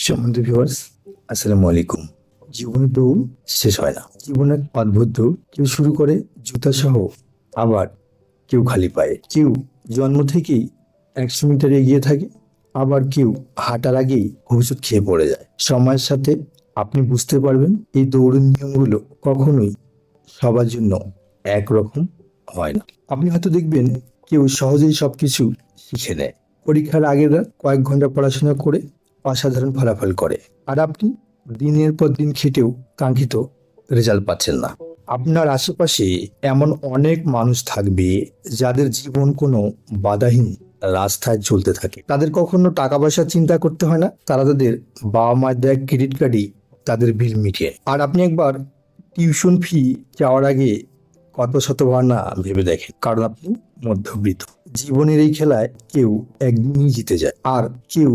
সম্বন্ধ ভিউয়ার্স আসসালামু আলাইকুম। জীবনের দৌড় শেষ হয় না। জীবনের অদ্ভুত দৌড়। কেউ শুরু করে, জুতা সহ আবার কেউ খালি পায়ে। কেউ জন্ম থেকেই একশো মিটার এগিয়ে থাকে, আবার কেউ হাঁটার আগেই ভবিষ্যৎ খেয়ে পড়ে যায়। সময়ের সাথে আপনি বুঝতে পারবেন, এই দৌড়ের নিয়মগুলো কখনোই সবার জন্য একরকম হয় না। আপনি হয়তো দেখবেন, কেউ সহজেই সবকিছু শিখে নেয়। পরীক্ষার আগের কয়েক ঘণ্টা পড়াশোনা করে অসাধারণ ফলাফল করে। আর আপনি দিনের পর দিন খেটেও কাঙ্ক্ষিত রেজাল্ট পাচ্ছেন না। আপনার আশেপাশে এমন অনেক মানুষ থাকবে যাদের জীবন কোনো বাধাহীন রাস্তায় চলতে থাকে। তাদের কখনো টাকা পয়সার চিন্তা করতে হয় না। তারা তাদের বাবা মায়ের দেয় ক্রেডিট কার্ডই তাদের বিল মিটিয়ে আর আপনি একবার টিউশন ফি যাওয়ার আগে কত শতবার না ভেবে দেখেন, কারণ আপনি মধ্যবিত্ত। জীবনের এই খেলায় কেউ একদিনই জিতে যায়, আর কেউ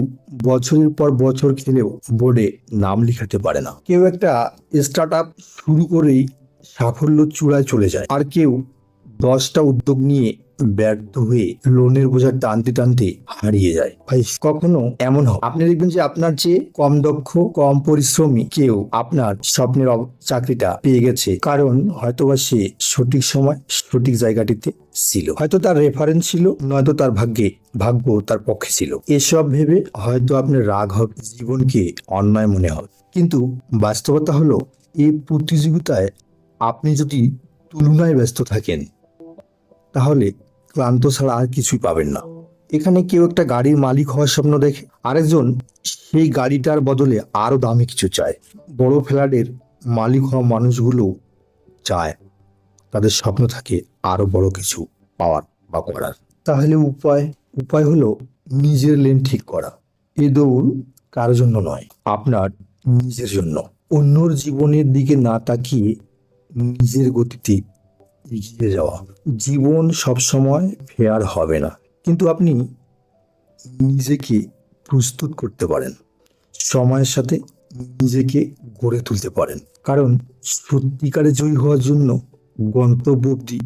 বছরের পর বছর খেলেও বোর্ডে নাম লিখাতে পারে না। কেউ একটা স্টার্ট আপ শুরু করেই সাফল্য চূড়ায় চলে যায়, আর কেউ দশটা উদ্যোগ নিয়ে ব্যর্থ হয়ে লোনের বোঝা টানতে টানতে হারিয়ে যায়। ভাই, কখনো এমন হোক আপনি দেখবেন যে আপনার যে কম দক্ষ, কম পরিশ্রমী কেউ আপনার স্বপ্নের চাকরিটা পেয়ে গেছে। কারণ হয়তোবা সে সঠিক সময়, সঠিক জায়গাটিতে ছিল। হয়তো তার রেফারেন্স ছিল, নয়তো তার ভাগ্যে, ভাগ্য তার পক্ষে ছিল। এসব ভেবে হয়তো আপনার রাগ হবে, জীবনকে অন্যায় মনে হবে। কিন্তু বাস্তবতা হলো, এই প্রতিযোগিতায় আপনি যদি তুলনায় ব্যস্ত থাকেন তাহলে ক্লান্ত ছাড়া আর কিছুই পাবেন না। এখানে কেউ একটা গাড়ির মালিক হওয়ার স্বপ্ন দেখে। আরেকজন সেই গাড়িটার বদলে আরও দামি কিছু চায়। বড় ফ্ল্যাটের মালিক হওয়া মানুষগুলো চায়। তাদের স্বপ্ন থাকে আরও বড় কিছু পাওয়ার বা করার। তাহলে উপায় উপায় হলো নিজের লেন ঠিক করা। এ দৌড় কারোর জন্য নয়, আপনার নিজের জন্য। অন্যর জীবনের দিকে না তাকিয়ে নিজের গতিতে এগিয়ে যাওয়া। জীবন সবসময় ফেয়ার হবে না। কিন্তু আপনি নিজেকে প্রস্তুত করতে পারেন। সময়ের সাথে নিজেকে গড়ে তুলতে পারেন। কারণ সত্যিকারে জয়ী হওয়ার জন্য গন্তব্য অব্দি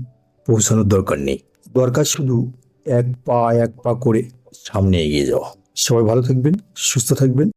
পৌঁছানোর দরকার নেই। দরকার শুধু এক পা এক পা করে সামনে এগিয়ে যাওয়া। সবাই ভালো থাকবেন, সুস্থ থাকবেন।